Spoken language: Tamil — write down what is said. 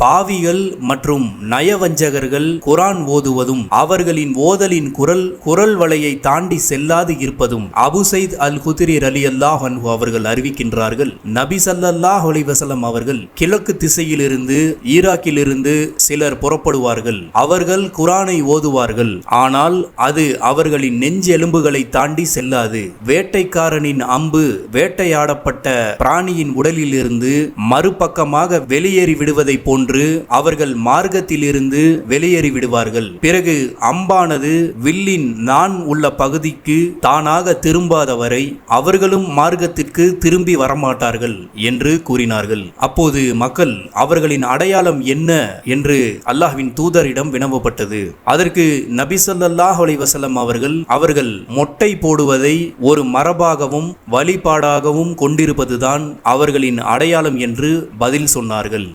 பாவிகள் மற்றும் நயவஞ்சகர்கள் குரான் ஓதுவதும் அவர்களின் ஓதலின் குரல் குரல் வலையை தாண்டி செல்லாது இருப்பதும் அபுசைத் அல் குதிரி அலி அல்லாஹ் அவர்கள் அறிவிக்கின்றார்கள். நபி சல்லாஹ் அலிவசலம் அவர்கள் கிழக்கு திசையிலிருந்து ஈராக்கிலிருந்து சிலர் புறப்படுவார்கள். அவர்கள் குரானை ஓதுவார்கள். ஆனால் அது அவர்களின் நெஞ்செலும்புகளை தாண்டி செல்லாது. வேட்டைக்காரனின் அம்பு வேட்டையாடப்பட்ட பிராணியின் உடலிலிருந்து மறுபக்கமாக வெளியேறி விடுவதை போன்ற அவர்கள் மார்க்கத்திலிருந்து வெளியேறி விடுவார்கள். பிறகு அம்பானது வில்லின் நான் உள்ள பகுதிக்கு தானாக திரும்பாத வரை அவர்களும் மார்க்கத்திற்கு திரும்பி வரமாட்டார்கள் என்று கூறினார்கள். அப்போது மக்கள் அவர்களின் அடையாளம் என்ன என்று அல்லாஹ்வின் தூதரிடம் வினவப்பட்டது. அதற்கு நபிசல்லாஹ் அலைவசல்லம் அவர்கள் அவர்கள் மொட்டை போடுவதை ஒரு மரபாகவும் வழிபாடாகவும் கொண்டிருப்பதுதான் அவர்களின் அடையாளம் என்று பதில் சொன்னார்கள்.